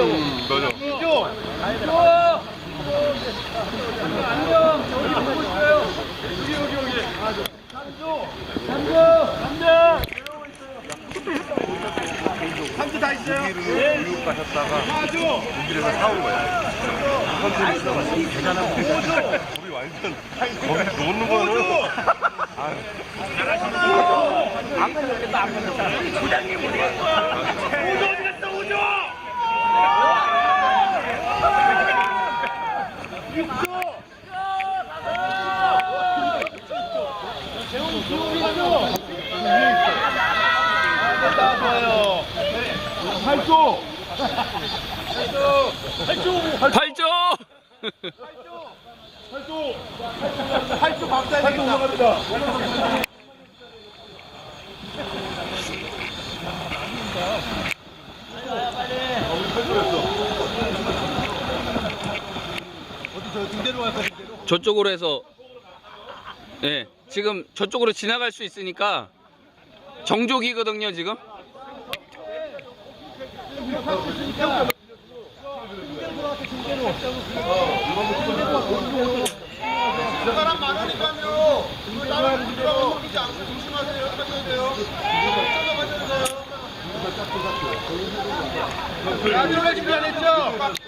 음, 맞아. 한주 다 있어요. 고기를 미국 가셨다가 독일에서 사온 거야. 컨텐츠 있어가지고 대단한 우리 완전 거기 노는 거는 우조 어디 갔어 우조? 좋아요. 8조. 8조. 8조! 8조. 8조 박사야 되겠다. 저쪽으로 해서 예 지금 저쪽으로 지나갈 수 있으니까 정족이거든요 지금 사람 많으니까요. 않고 조심하세요. 하셔야 돼요. 찾아가셔야 준비 안 했죠?